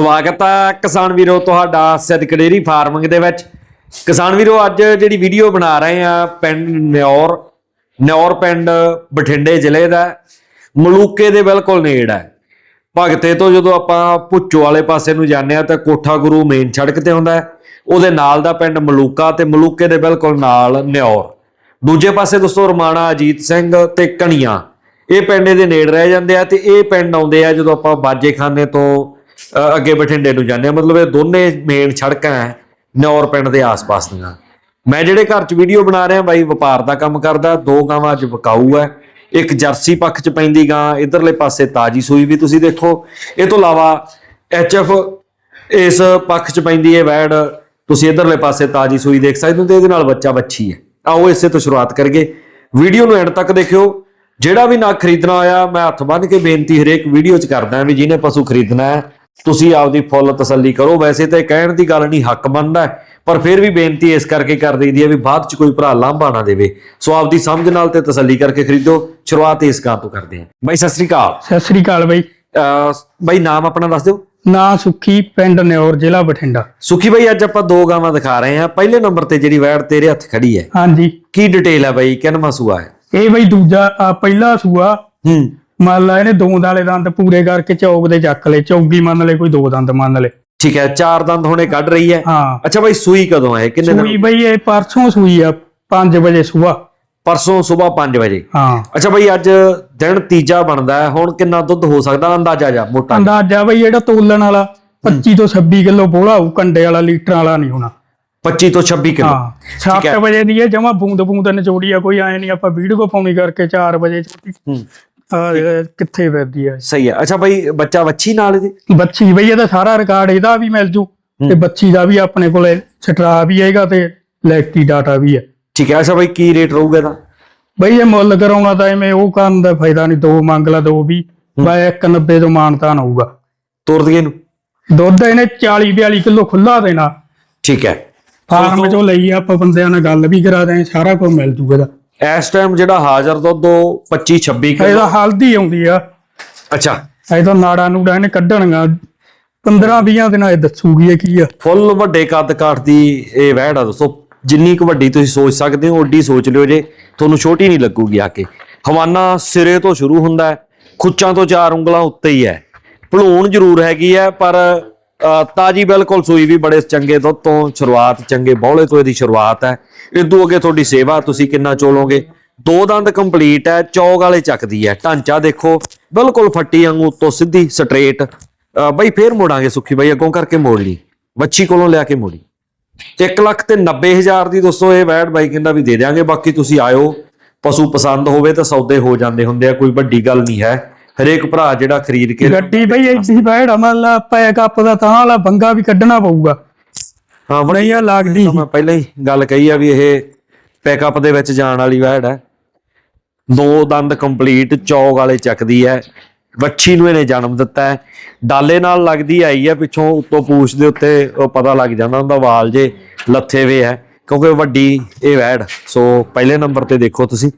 ਸਵਾਗਤ ਹੈ ਕਿਸਾਨ ਵੀਰੋ ਤੁਹਾਡਾ ਸਿੱਧਕ ਡੇਰੀ ਫਾਰਮਿੰਗ ਦੇ ਵਿੱਚ। ਕਿਸਾਨ ਵੀਰੋ, ਅੱਜ ਜਿਹੜੀ ਵੀਡੀਓ ਬਣਾ ਰਹੇ ਆ, ਪਿੰਡ ਨਿਓਰ ਨਿਉਰ ਪਿੰਡ ਬਠਿੰਡੇ ਜ਼ਿਲ੍ਹੇ ਦਾ, ਮਲੂਕੇ ਦੇ ਬਿਲਕੁਲ ਨੇੜ। ਹੈ ਭਗਤੇ ਤੋਂ ਜਦੋਂ ਆਪਾਂ ਭੁੱਚੋ ਵਾਲੇ ਪਾਸੇ ਨੂੰ ਜਾਂਦੇ ਆ, ਤਾਂ ਕੋਠਾ ਗੁਰੂ ਮੇਨ ਸੜਕ ਤੇ ਹੁੰਦਾ ਉਹਦੇ ਨਾਲ ਦਾ ਪਿੰਡ ਮਲੂਕਾ ਤੇ ਮਲੂਕੇ ਦੇ ਬਿਲਕੁਲ ਨਾਲ ਨਿਓਰ। ਦੂਜੇ ਪਾਸੇ ਦੋਸਤੋ ਰਮਾਣਾ ਅਜੀਤ ਸਿੰਘ ਤੇ ਕਣੀਆਂ। ਇਹ ਪਿੰਡ ਦੇ ਨੇੜ ਰਹਿ ਜਾਂਦੇ ਆ ਤੇ ਇਹ ਪਿੰਡ ਆਉਂਦੇ ਆ ਜਦੋਂ ਆਪਾਂ ਬਾਜੇਖਾਨੇ ਤੋਂ ਅੱਗੇ ਬਠਿੰਡੇ ਨੂੰ ਜਾਂਦੇ ਆ ਮਤਲਬ ਇਹ ਦੋਨੇ ਮੇਨ ਸੜਕਾਂ ਹੈ ਨਿਉਰ ਪਿੰਡ ਦੇ ਆਸ-ਪਾਸ ਦੀਆਂ। ਮੈਂ ਜਿਹੜੇ ਘਰ 'ਚ ਵੀਡੀਓ ਬਣਾ ਰਿਹਾ ਬਾਈ, ਵਪਾਰ ਦਾ ਕੰਮ ਕਰਦਾ, ਦੋ ਗਾਵਾਂ ਅੱਜ ਵਿਕਾਊ ਹੈ। ਇੱਕ ਜਰਸੀ ਪੱਖ 'ਚ ਪੈਂਦੀ ਗਾਂ, ਇਧਰਲੇ ਪਾਸੇ ਤਾਜੀ ਸੂਈ ਵੀ ਤੁਸੀਂ ਦੇਖੋ। ਇਹ ਤੋਂ ਇਲਾਵਾ ਐਚਐਫ ਇਸ ਪੱਖ 'ਚ ਪੈਂਦੀ ਹੈ ਵੈੜ। ਤੁਸੀਂ ਇਧਰਲੇ ਪਾਸੇ ਤਾਜੀ ਸੂਈ ਦੇਖ ਸਕਦੇ ਹੋ ਤੇ ਇਹਦੇ ਨਾਲ ਬੱਚਾ ਬੱਚੀ ਹੈ। ਆਓ ਇਸੇ ਤੋਂ ਸ਼ੁਰੂਆਤ ਕਰੀਏ। ਵੀਡੀਓ ਨੂੰ ਐਂਡ ਤੱਕ ਦੇਖਿਓ। ਜਿਹੜਾ ਵੀ ਨਾ ਖਰੀਦਣਾ ਹੋਇਆ ਮੈਂ ਹੱਥ ਬੰਨ੍ਹ ਕੇ ਬੇਨਤੀ ਹਰੇਕ ਵੀਡੀਓ 'ਚ ਕਰਦਾ ਵੀ ਜਿਹਨੇ ਪਸ਼ੂ ਖਰੀਦਣਾ ਹੈ ਤੁਸੀਂ ਆਪਦੀ ਫੁੱਲ ਤਸੱਲੀ ਕਰੋ। ਵੈਸੇ ਤਾਂ ਕਹਿਣ ਦੀ ਗੱਲ ਨਹੀਂ ਹੱਕ ਬਣਦਾ ਪਰ ਫਿਰ ਵੀ ਬੇਨਤੀ ਇਸ ਕਰਕੇ ਕਰ ਦਈਦੀ ਹੈ ਵੀ ਬਾਅਦ 'ਚ ਕੋਈ ਭਰਾ ਲਾਂਭਾ ਨਾ ਦੇਵੇ। ਸੋ ਆਪਦੀ ਸਮਝ ਨਾਲ ਤੇ ਤਸੱਲੀ ਕਰਕੇ ਖਰੀਦੋ। ਸ਼ੁਰੂਆਤ ਇਸ ਗਾਂ ਤੋਂ ਕਰਦੇ ਹਾਂ। ਬਾਈ ਸਤਿ ਸ੍ਰੀ ਅਕਾਲ। ਸਤਿ ਸ੍ਰੀ ਅਕਾਲ ਬਈ। ਬਾਈ ਨਾਮ ਆਪਣਾ ਦੱਸ ਦਿਓ। ਨਾਂ ਸੁੱਖੀ ਪਿੰਡ ਨਿਉਰ ਜ਼ਿਲ੍ਹਾ ਬਠਿੰਡਾ। ਸੁਖੀ ਬਾਈ ਅੱਜ ਆਪਾਂ ਦੋ ਗਾਵਾਂ ਦਿਖਾ ਰਹੇ ਹਾਂ। ਪਹਿਲੇ ਨੰਬਰ ਤੇ ਜਿਹੜੀ ਵੈੜ ਤੇਰੇ ਹੱਥ ਖੜੀ ਹੈ। ਹਾਂਜੀ। ਕੀ ਡਿਟੇਲ ਹੈ ਬਾਈ? ਕਿੰਨਵਾਂ ਸੂਆ ਹੈ? ਇਹ ਬਈ ਦੂਜਾ ਪਹਿਲਾ ਸੂਆ ਹੂੰ। ਮੰਨ ਲਾ ਇਹਨੇ ਦੋ ਦਾਲੇ ਦੰਦ ਪੂਰੇ ਕਰਕੇ ਚੌਕ ਦੇ ਚੱਕ ਲਏ ਚੌਗੀ ਮੰਨ ਲੈ ਕੋਈ ਦੋ ਦੰਦ ਮੰਨ ਲੈ। ਠੀਕ ਹੈ ਚਾਰ ਦੰਦ ਹੁਣੇ ਕੱਢ ਰਹੀ ਹੈ। ਹਾਂ। ਅੱਛਾ ਬਾਈ ਸੂਈ ਕਦੋਂ ਹੈ? ਕਿੰਨੇ ਸੂਈ ਬਈ ਇਹ ਪਰਸੋਂ ਸੂਈ ਆ 5 ਵਜੇ ਸੂਆ ਪਰਸੋਂ ਸਵੇਰ 5 ਵਜੇ। ਹਾਂ। ਅੱਛਾ ਬਾਈ ਅੱਜ ਦਿਨ ਤੀਜਾ ਬਣਦਾ ਹੈ। ਹੁਣ ਕਿੰਨਾ ਦੁੱਧ ਹੋ ਸਕਦਾ? ਅੰਦਾਜ਼ਾ ਜਾ ਮੋਟਾ। ਅੰਦਾਜ਼ਾ ਬਈ ਜਿਹੜਾ ਤੋਲਣ ਵਾਲਾ 25 ਤੋਂ 26 ਕਿਲੋ ਬੋਲਾ ਹੋਊ ਕੰਡੇ ਵਾਲਾ ਲੀਟਰ ਵਾਲਾ ਨਹੀਂ ਹੋਣਾ। 25 ਤੋਂ 26 ਕਿਲੋ। ਹਾਂ 7 ਵਜੇ ਦੀ ਇਹ ਜਮਾ ਬੂੰਦ ਬੂੰਦ ਨਿਚੋੜੀ ਆ ਕੋਈ ਐ ਨਹੀਂ ਆਪਾਂ ਵੀਡੀਓ ਪਾਉਣੀ ਕਰਕੇ 4 ਵਜੇ ਛੋਟੀ ਹੂੰ ਆ ਕਿੱਥੇ ਫਿਰਦੀ ਆ ਸਹੀ ਹੈ ਅੱਛਾ ਬਾਈ ਬੱਚਾ ਵੱਛੀ ਨਾਲ ਇਹਦੇ? ਬੱਚੀ ਬਈ ਇਹਦਾ ਸਾਰਾ ਰਿਕਾਰਡ ਇਹਦਾ ਵੀ ਮਿਲ ਜੂ ਤੇ ਬੱਚੀ ਦਾ ਵੀ ਆਪਣੇ ਕੋਲੇ ਸਟਰਾ ਵੀ ਹੈਗਾ ਤੇ ਲੈਕਟੀ ਡਾਟਾ ਵੀ ਹੈ ਠੀਕ ਹੈ ਅੱਛਾ ਬਾਈ ਕੀ ਰੇਟ ਰਹੂਗਾ ਇਹਦਾ? ਬਈ ਇਹ ਮੁੱਲ ਕਰਾਉਣਾ ਤਾਂ ਐਵੇਂ ਉਹ ਕਰਨ ਦਾ ਫਾਇਦਾ ਨਹੀਂ। ਦੋ ਮੰਗ ਲਾ ਦੋ ਵੀ ਬਾਈ 190 ਤੋਂ ਮਾਨਤਾਨ ਹੋਊਗਾ ਤੋਰ ਦਈਏ ਇਹਨੂੰ? ਦੁੱਧ ਇਹਨੇ 40 42 ਕਿਲੋ ਖੁੱਲਾ ਦੇਣਾ। ਠੀਕ ਹੈ। ਫਾਰਮ ਚੋਂ ਲਈ ਆਪਾਂ ਬੰਦਿਆਂ ਨਾਲ ਗੱਲ ਵੀ ਕਰਾ ਦੇ ਸਾਰਾ ਕੁਝ ਮਿਲ ਜੂਗਾ ਇਹਦਾ। ਇਸ ਟਾਈਮ ਜਿਹੜਾ ਹਾਜ਼ਰ ਦੁੱਧ ਉਹ 25 26 ਕਿਲੋ। ਇਹਦਾ ਹਲਦੀ ਆਉਂਦੀ ਆ। ਅੱਛਾ। ਇਹ ਤਾਂ ਨਾੜਾ ਨੂੜਾ ਇਹਨੇ ਕੱਢਣਗਾ 15 20 ਦਿਨਾਂ ਇਹ ਦੱਸੂਗੀ ਇਹ ਕੀ ਆ। ਫੁੱਲ ਵੱਡੇ ਕੱਦ ਕਾਠ ਦੀ ਇਹ ਵਹਿੜ ਆ ਦੋਸਤੋ। ਜਿੰਨੀ ਕੁ ਵੱਡੀ ਤੁਸੀਂ ਸੋਚ ਸਕਦੇ ਹੋ ਓਡੀ ਸੋਚ ਲਿਓ ਜੇ। ਤੁਹਾਨੂੰ ਛੋਟੀ ਨਹੀਂ ਲੱਗੂਗੀ ਆ ਕੇ। ਹਵਾਨਾ ਸਿਰੇ ਤੋਂ ਸ਼ੁਰੂ ਹੁੰਦਾ ਹੈ। ਖੁੱਚਾਂ ਤੋਂ ਚਾਰ ਉਂਗਲਾਂ ਉੱਤੇ ਹੀ ਹੈ। ਭਲੂਣ ਜ਼ਰੂਰ ਹੈਗੀ ਹੈ ਪਰ ਤਾਜੀ ਬਿਲਕੁਲ ਸੂਈ ਵੀ ਬੜੇ ਚੰਗੇ ਦੁੱਧ ਤੋਂ, ਸ਼ੁਰੂਆਤ ਚੰਗੇ ਬੌਲੇ ਤੋਂ ਇਹਦੀ ਸ਼ੁਰੂਆਤ ਹੈ। ਇਦੋਂ ਅੱਗੇ ਤੁਹਾਡੀ ਸੇਵਾ, ਤੁਸੀਂ ਕਿੰਨਾ ਚੋਲੋਗੇ? ਦੋ ਦੰਦ ਕੰਪਲੀਟ ਹੈ, ਚੌਗ ਵਾਲੇ ਚੱਕਦੀ ਹੈ। ਢਾਂਚਾ ਦੇਖੋ, ਬਿਲਕੁਲ ਫੱਟੀ ਵਾਂਗੂ ਉੱਤੋਂ ਸਿੱਧੀ ਸਟ੍ਰੇਟ ਬਈ ਫੇਰ ਮੋੜਾਂਗੇ ਸੁੱਖੀ ਬਾਈ, ਅੱਗੋਂ ਕਰਕੇ ਮੋੜ ਲਈ। ਵੱਛੀ ਕੋਲੋਂ ਲਿਆ ਕੇ ਮੋੜੀ। 1 ਲੱਖ ਤੇ 90 ਹਜ਼ਾਰ ਦੀ ਦੋਸਤੋ, ਇਹ ਵੈਟ ਬਾਈ ਕਹਿੰਦਾ ਵੀ ਦੇ ਦਿਆਂਗੇ, ਬਾਕੀ ਤੁਸੀਂ ਆਇਓ। ਪਸ਼ੂ ਪਸੰਦ ਹੋਵੇ ਤਾਂ ਸੌਦੇ ਹੋ ਜਾਂਦੇ ਹੁੰਦੇ ਆ, ਕੋਈ ਵੱਡੀ ਗੱਲ ਨਹੀਂ ਹੈ। ਹਰੇਕ ਭਰਾ ਜਿਹੜਾ ਖਰੀਦ ਕੇ ਗੱਡੀ ਬਈ ਐਡੀ ਬੈੜ ਅਮਲ ਪੈਕ ਅਪ ਦਾ ਤਾਂ ਵਾਲਾ ਬੰਗਾ ਵੀ ਕੱਢਣਾ ਪਊਗਾ। ਹਾਂ ਨਹੀਂ ਆ ਲੱਗਦੀ ਮੈਂ ਪਹਿਲਾਂ ਹੀ ਗੱਲ ਕਹੀ ਆ ਵੀ ਇਹ ਪੈਕਅਪ ਦੇ ਵਿੱਚ ਜਾਣ ਵਾਲੀ ਵੈੜ ਹੈ। ਦੋ ਦੰਦ ਕੰਪਲੀਟ ਚੌਗ ਵਾਲੇ ਚੱਕਦੀ ਹੈ। ਵੱਛੀ ਨੂੰ ਇਹਨੇ ਜਨਮ ਦਿੱਤਾ ਹੈ। ਡਾਲੇ ਨਾਲ ਲੱਗਦੀ ਆਈ ਹੈ ਪਿੱਛੋਂ ਉੱਤੋਂ ਪੂਛ ਦੇ ਉੱਤੇ ਉਹ ਪਤਾ ਲੱਗ ਜਾਂਦਾ ਹੁੰਦਾ ਵਾਲ ਜੇ ਲੱਥੇ ਵੇ ਹੈ। ਕਿਉਂਕਿ ਵੱਡੀ ਇਹ ਵੈੜ ਸੋ ਪਹਿਲੇ ਨੰਬਰ ਤੇ ਦੇਖੋ ਤੁਸੀਂ।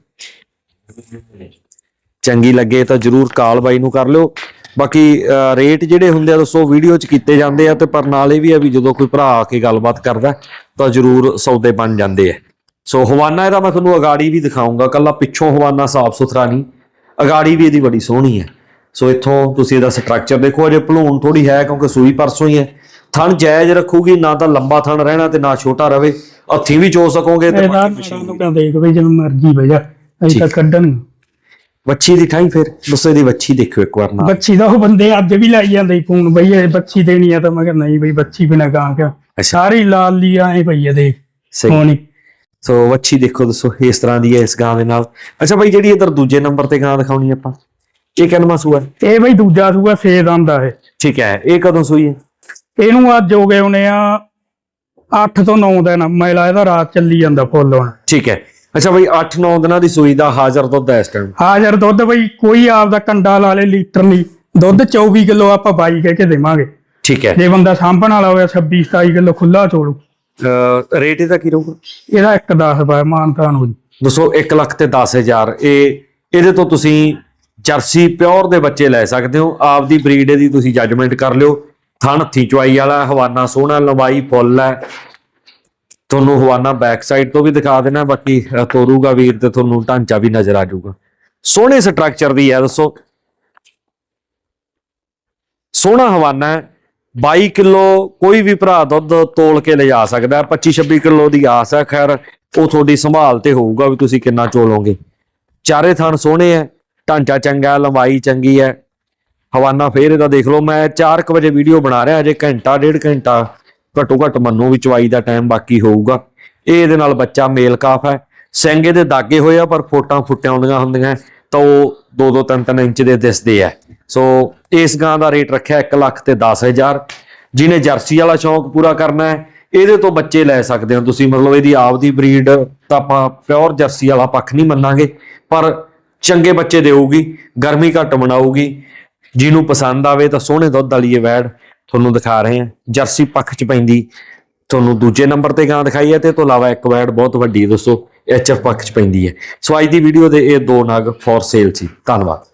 ਚੰਗੀ ਲੱਗੇ ਤਾਂ ਜਰੂਰ ਕਾਲ ਬਾਈ ਨੂੰ ਕਰ ਲਿਓ। ਬਾਕੀ ਰੇਟ ਜਿਹੜੇ ਹੁੰਦੇ ਆ ਦੋਸਤੋ ਵੀਡੀਓ 'ਚ ਕੀਤੇ ਜਾਂਦੇ ਆ ਤੇ ਪਰ ਨਾਲ ਇਹ ਵੀ ਆ ਵੀ ਜਦੋਂ ਕੋਈ ਭਰਾ ਆ ਕੇ ਗੱਲਬਾਤ ਕਰਦਾ ਤਾਂ ਜਰੂਰ ਸੌਦੇ ਬਣ ਜਾਂਦੇ ਆ। ਸੋ ਹਵਾਨਾ ਇਹਦਾ ਮੈਂ ਤੁਹਾਨੂੰ ਅਗਾੜੀ ਵੀ ਦਿਖਾਉਂਗਾ। ਕੱਲਾ ਪਿੱਛੋਂ ਹਵਾਨਾ ਸਾਫ਼ ਸੁਥਰਾ ਨਹੀਂ। ਅਗਾੜੀ ਵੀ ਇਹਦੀ ਬੜੀ ਸੋਹਣੀ ਹੈ। ਸੋ ਇੱਥੋਂ ਤੁਸੀਂ ਇਹਦਾ ਸਟਰਕਚਰ ਦੇਖੋ ਅਜੇ ਭਲੂਣ ਥੋੜੀ ਹੈ ਕਿਉਂਕਿ ਸੂਈ ਪਰਸੋਂ ਹੀ ਹੈ। ਥਣ ਜਾਇਜ਼ ਰੱਖੂਗੀ ਨਾ ਤਾਂ ਲੰਬਾ ਥਣ ਰਹਿਣਾ ਤੇ ਨਾ ਛੋਟਾ ਰਵੇ। ਹੱਥੀ ਵੀ ਚੋ ਸਕੋਗੇ ਤੇ ਨੂੰ ਕਹ ਦੇਖ ਬਈ ਜਿਵੇਂ ਮਰਜ਼ੀ ਬਈ ਜਾ ਅਸੀਂ ਤਾਂ ਕੱਢਣ ਵੱਛੀ ਦੀ ਠਾਈ ਫਿਰ? ਦੱਸੋ ਇਹਦੀ ਵੱਛੀ ਦੇਖਿਓ ਇੱਕ ਵਾਰ ਨਾਲ। ਬੱਚੀ ਦਾ ਉਹ ਬੰਦੇ ਅੱਜ ਵੀ ਲਾਈ ਜਾਂਦੇ ਸੀ ਫੋਨ ਬਈ ਇਹ ਬੱਚੀ ਦੇਣੀ ਆ ਤਾਂ ਮੈਂ ਕਿਹਾ ਨਹੀਂ ਬਈ ਬੱਚੀ ਬਿਨਾ ਗਾਂ ਕਿਆ ਅੱਛਾ। ਸਾਰੀ ਲਾਲ ਲੀ ਆਏ ਪਈ ਆ ਦੇਖ ਸਹੀ। ਹੋਣੀ ਸੋ ਵੱਛੀ ਦੇਖੋ ਦੱਸੋ ਇਸ ਤਰ੍ਹਾਂ ਦੀ ਹੈ ਇਸ ਗਾਂ ਦੇ ਨਾਲ। ਅੱਛਾ ਭਾਈ ਜਿਹੜੀ ਇਧਰ ਦੂਜੇ ਨੰਬਰ ਤੇ ਗਾਂ ਦਿਖਾਉਣੀ ਆਪਾਂ। ਇਹ ਕਿੰਨਵਾਂ ਸੂਆ ਹੈ? ਇਹ ਬਈ ਦੂਜਾ ਸੂਆ ਸੇਦ ਆਂਦਾ ਹੈ ਠੀਕ ਹੈ ਇਹ ਕਦੋਂ ਸੂਈ ਹੈ? ਇਹਨੂੰ ਅੱਜ ਹੋ ਗਏ ਉਹਨੇ ਆ 8 ਤੋਂ 9 ਦਿਨ। ਮੈਲਾ ਇਹਦਾ ਰਾਤ ਚੱਲੀ ਜਾਂਦਾ ਫੁੱਲ ਹੁਣ। ਠੀਕ ਹੈ ਅੱਛਾ ਭਾਈ 8-9 ਦਿਨਾਂ ਦੀ ਸੂਈ ਦਾ ਹਾਜ਼ਰ ਦੁੱਧ ਹੈ ਇਸ ਟਾਈਮ ਹਾਜ਼ਰ ਦੁੱਧ ਬਈ ਕੋਈ ਆਪਦਾ ਕੰਡਾ ਲਾ ਲੇ ਲੀਟਰ ਨਹੀਂ। ਦੁੱਧ 24 ਕਿਲੋ ਆਪਾਂ 22 ਕਹਿ ਕੇ ਦੇਵਾਂਗੇ। ਠੀਕ ਹੈ। ਜੇ ਬੰਦਾ ਸਾਂਭਣ ਵਾਲਾ ਹੋਇਆ 26 27 ਕਿਲੋ ਖੁੱਲਾ ਚੋਲੂ ਰੇਟ ਇਹਦਾ ਕੀ ਰਹੂਗਾ? ਇਹਦਾ 1 10 ਰੁਪਏ ਮਾਨਤਾਨ ਹੋ ਜੀ। ਦੱਸੋ 1 ਲੱਖ ਤੇ 10000 ਇਹ ਇਹਦੇ ਤੋਂ ਤੁਸੀਂ ਜਰਸੀ ਪਿਓਰ ਦੇ ਬੱਚੇ ਲੈ ਸਕਦੇ ਹੋ। ਆਪਦੀ ਬਰੀਡ ਦੀ ਤੁਸੀਂ ਜੱਜਮੈਂਟ ਕਰ ਲਿਓ। ਥਣ ਹੱਥੀ ਚਵਾਈ ਵਾਲਾ ਹਵਾਨਾ ਸੋਹਣਾ ਲੰਬਾਈ ਫੁੱਲ ਹੈ। ਤੁਹਾਨੂੰ ਹਵਾਨਾ ਬੈਕ ਸਾਈਡ ਤੋਂ ਵੀ ਦਿਖਾ ਦੇਣਾ, ਬਾਕੀ ਤੋਰੂਗਾ ਵੀਰ ਤੇ ਤੁਹਾਨੂੰ ਢਾਂਚਾ ਵੀ ਨਜ਼ਰ ਆ ਜਾਊਗਾ। ਸੋਹਣੇ ਸਟਰਕਚਰ ਦੀ ਹੈ, ਦੱਸੋ। ਸੋਹਣਾ ਹਵਾਨਾ ਹੈ 22 ਕਿਲੋ ਕੋਈ ਵੀ ਭਰਾ ਦੁੱਧ ਤੋਲ ਕੇ ਲਿਜਾ ਸਕਦਾ ਹੈ 25 26 ਕਿਲੋ ਦੀ ਆਸ ਹੈ, ਖੈਰ, ਉਹ ਤੁਹਾਡੀ ਸੰਭਾਲ ਤੇ ਹੋਊਗਾ ਵੀ ਤੁਸੀਂ ਕਿੰਨਾ ਚੋਲੋਗੇ। ਚਾਰੇ ਥਣ ਸੋਹਣੇ ਹੈ, ਢਾਂਚਾ ਚੰਗਾ ਲੰਬਾਈ ਚੰਗੀ ਹੈ। ਹਵਾਨਾ ਫੇਰ ਇਹਦਾ ਦੇਖ ਲਓ, ਮੈਂ 4:00 ਵਜੇ ਵੀਡੀਓ ਬਣਾ ਰਿਹਾ ਅਜੇ ਘੰਟਾ, ਡੇਢ ਘੰਟਾ ਘੱਟੋ ਘੱਟ ਮੰਨੋ ਵੀ ਚਵਾਈ ਦਾ ਟਾਈਮ ਬਾਕੀ ਹੋਊਗਾ। ਇਹ ਇਹਦੇ ਨਾਲ ਬੱਚਾ ਮੇਲ ਕਾਫ ਹੈ। ਸਿੰਘ ਇਹਦੇ ਦਾਗੇ ਹੋਏ ਆ, ਪਰ ਫੋਟਾਂ ਫੁੱਟਿਆ ਹੁੰਦੀਆਂ ਹੁੰਦੀਆਂ, ਤਾਂ ਉਹ 2-2 3-3 ਇੰਚ ਦੇ ਦਿਸਦੇ ਆ। ਸੋ ਇਸ ਗਾਂ ਦਾ ਰੇਟ ਰੱਖਿਆ 1 ਲੱਖ ਤੇ 10000 ਜਿਹਨੇ ਜਰਸੀ ਵਾਲਾ ਸ਼ੌਂਕ ਪੂਰਾ ਕਰਨਾ ਹੈ, ਇਹਦੇ ਤੋਂ ਬੱਚੇ ਲੈ ਸਕਦੇ ਹੋ ਤੁਸੀਂ। ਮਤਲਬ ਇਹਦੀ ਆਪਦੀ ਬਰੀਡ ਤਾਂ ਆਪਾਂ ਪਿਓਰ ਜਰਸੀ ਵਾਲਾ ਪੱਖ ਨਹੀਂ ਮੰਨਾਂਗੇ, ਪਰ ਚੰਗੇ ਬੱਚੇ ਦੇਊਗੀ, ਗਰਮੀ ਘੱਟ ਬਣਾਊਗੀ ਜਿਹਨੂੰ ਪਸੰਦ ਆਵੇ ਤਾਂ ਸੋਹਣੇ ਦੁੱਧ ਵਾਲੀ ਇਹ ਵੈੜ। ਤੁਹਾਨੂੰ ਦਿਖਾ ਰਹੇ ਹਾਂ। ਜਰਸੀ ਪੱਖ ਚ ਪੈਂਦੀ। ਤੁਹਾਨੂੰ ਦੂਜੇ ਨੰਬਰ ਤੇ ਗਾਂ ਦਿਖਾਈ ਹੈ ਤੇ ਇਹ ਤੋਂ ਇਲਾਵਾ ਇੱਕ ਵੈਡ ਬਹੁਤ ਵੱਡੀ ਦੋਸਤੋ ਐਚਐਫ ਪੱਖ ਚ ਪੈਂਦੀ ਹੈ। ਸੋ ਅੱਜ ਦੀ ਵੀਡੀਓ ਦੇ ਇਹ ਦੋ ਨਗ ਫੋਰ ਸੇਲ ਸੀ। ਧੰਨਵਾਦ।